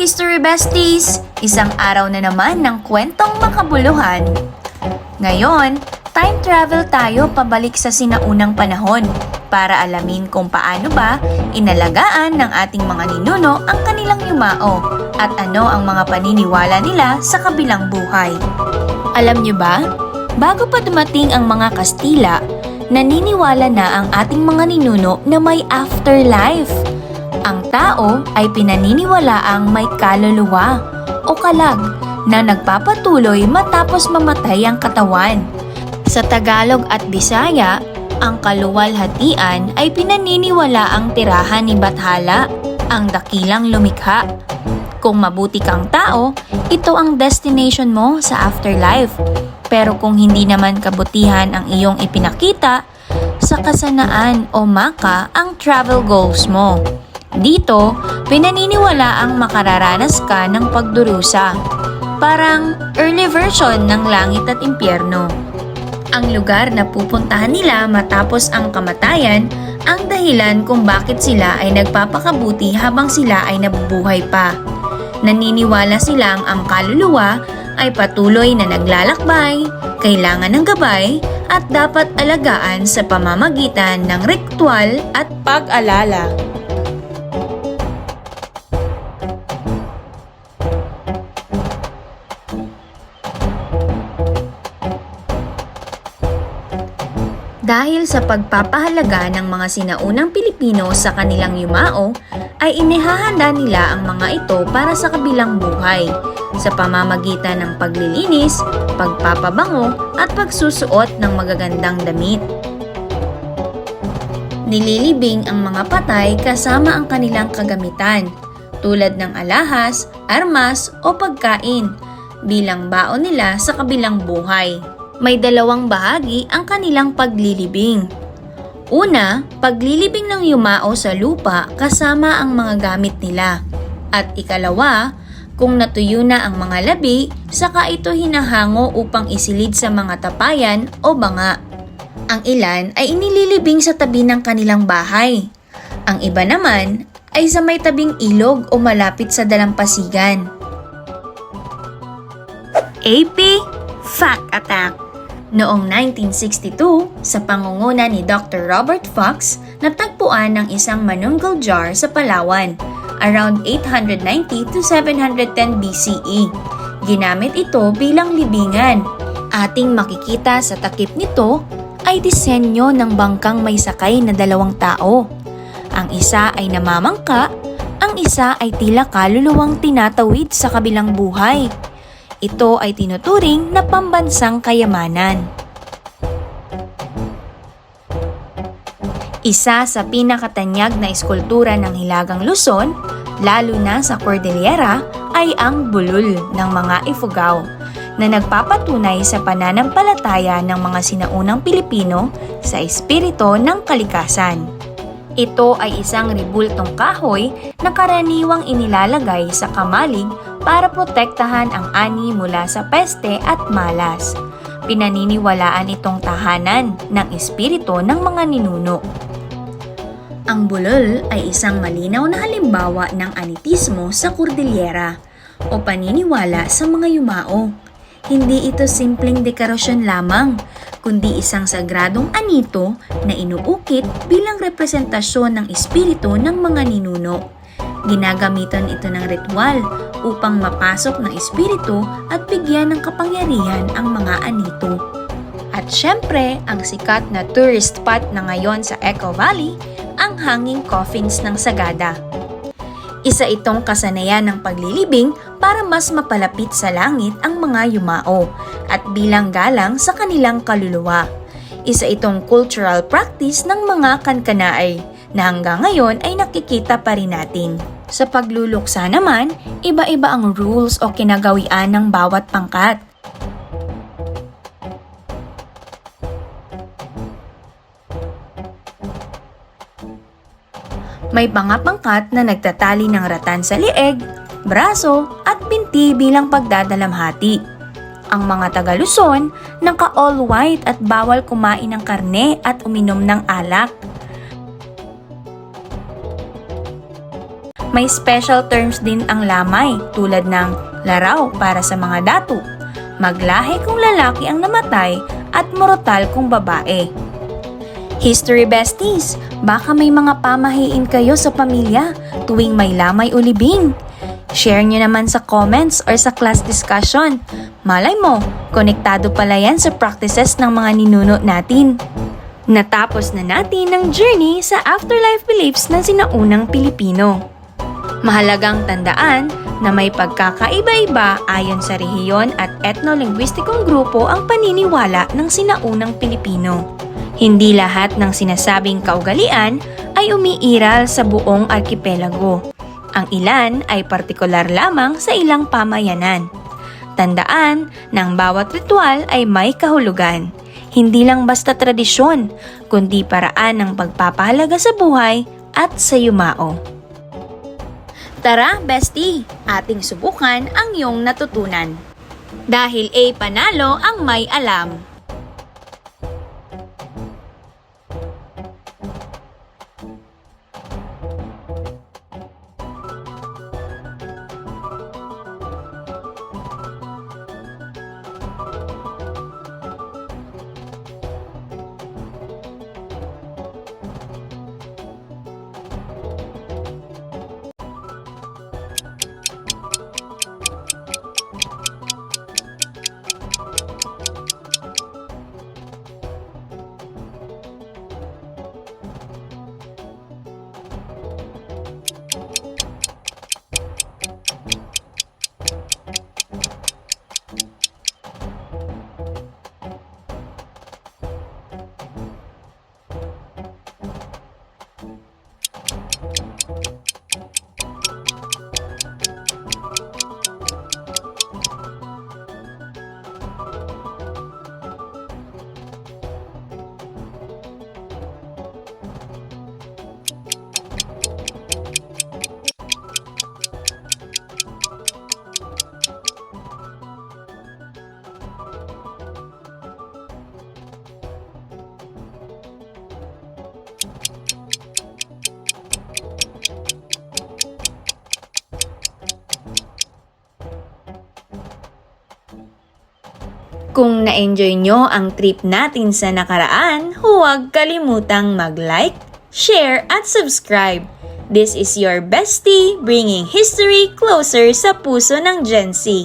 History Besties! Isang araw na naman ng kwentong makabuluhan. Ngayon, time travel tayo pabalik sa sinaunang panahon para alamin kung paano ba inalagaan ng ating mga ninuno ang kanilang yumao at ano ang mga paniniwala nila sa kabilang buhay. Alam niyo ba, bago pa dumating ang mga Kastila, naniniwala na ang ating mga ninuno na may afterlife. Ang tao ay pinaniniwalaang may kaluluwa o kalag na nagpapatuloy matapos mamatay ang katawan. Sa Tagalog at Bisaya, ang kaluwalhatian ay pinaniniwalaang tirahan ni Bathala, ang dakilang lumikha. Kung mabuti kang tao, ito ang destination mo sa afterlife. Pero kung hindi naman kabutihan ang iyong ipinakita, sa kasanaan o maka ang travel goals mo. Dito, pinaniniwala ang makararanas ka ng pagdurusa. Parang early version ng langit at impyerno. Ang lugar na pupuntahan nila matapos ang kamatayan ang dahilan kung bakit sila ay nagpapakabuti habang sila ay nabubuhay pa. Naniniwala silang ang kaluluwa ay patuloy na naglalakbay, kailangan ng gabay, at dapat alagaan sa pamamagitan ng ritual at pag-alala. Dahil sa pagpapahalaga ng mga sinaunang Pilipino sa kanilang yumao, ay inihahanda nila ang mga ito para sa kabilang buhay sa pamamagitan ng paglilinis, pagpapabango at pagsusuot ng magagandang damit. Nililibing ang mga patay kasama ang kanilang kagamitan tulad ng alahas, armas o pagkain bilang baon nila sa kabilang buhay may dalawang bahagi ang kanilang paglilibing. Una, paglilibing ng yumao sa lupa kasama ang mga gamit nila. At ikalawa, kung natuyo na ang mga labi, saka ito hinahango upang isilid sa mga tapayan o banga. Ang ilan ay inililibing sa tabi ng kanilang bahay. Ang iba naman ay sa may tabing ilog o malapit sa dalampasigan. AP Fact Attack Noong 1962, sa pangunguna ni Dr. Robert Fox, natagpuan ng isang manunggal jar sa Palawan, around 890 to 710 BCE. Ginamit ito bilang libingan. Ating makikita sa takip nito ay disenyo ng bangkang may sakay na dalawang tao. Ang isa ay namamangka, ang isa ay tila kaluluwang tinatawid sa kabilang buhay. Ito ay tinuturing na pambansang kayamanan. Isa sa pinakatanyag na eskultura ng Hilagang Luzon, lalo na sa Cordillera, ay ang bulul ng mga Ifugao na nagpapatunay sa pananampalataya ng mga sinaunang Pilipino sa espiritu ng kalikasan. Ito ay isang ribultong kahoy na karaniwang inilalagay sa kamalig para protektahan ang ani mula sa peste at malas. Pinaniniwalaan itong tahanan ng espiritu ng mga ninuno. Ang bulol ay isang malinaw na halimbawa ng anitismo sa Cordillera o paniniwala sa mga yumao. Hindi ito simpleng dekorasyon lamang, kundi isang sagradong anito na inuukit bilang representasyon ng espiritu ng mga ninuno. Ginagamitan ito ng ritual upang mapasok ng espiritu at bigyan ng kapangyarihan ang mga anito. At syempre, ang sikat na tourist spot na ngayon sa Echo Valley ang hanging coffins ng Sagada. Isa itong kasanayan ng paglilibing para mas mapalapit sa langit ang mga yumao at bilang galang sa kanilang kaluluwa. Isa itong cultural practice ng mga kankanaay na hanggang ngayon ay nakikita pa rin natin. Sa pagluluksa naman, iba-iba ang rules o kinagawian ng bawat pangkat. May pangapangkat na nagtatali ng ratan sa lieg, braso at binti bilang pagdadalamhati. Ang mga taga Luzon, naka all white at bawal kumain ng karne at uminom ng alak. May special terms din ang lamay tulad ng laraw para sa mga datu, maglahi kung lalaki ang namatay at morotal kung babae. History besties, baka may mga pamahiin kayo sa pamilya tuwing may lamay o libing. Share nyo naman sa comments or sa class discussion. Malay mo, konektado pala yan sa practices ng mga ninuno natin. Natapos na natin ang journey sa afterlife beliefs ng sinaunang Pilipino. Mahalagang tandaan na may pagkakaiba-iba ayon sa rehiyon at etnolinguistikong grupo ang paniniwala ng sinaunang Pilipino. Hindi lahat ng sinasabing kaugalian ay umiiral sa buong arkipelago. Ang ilan ay partikular lamang sa ilang pamayanan. Tandaan ng bawat ritual ay may kahulugan. Hindi lang basta tradisyon, kundi paraan ng pagpapahalaga sa buhay at sa yumao. Tara, bestie! Ating subukan ang iyong natutunan. Dahil A panalo ang may alam. Kung na-enjoy nyo ang trip natin sa nakaraan, huwag kalimutang mag-like, share at subscribe. This is your bestie bringing history closer sa puso ng Gen Z.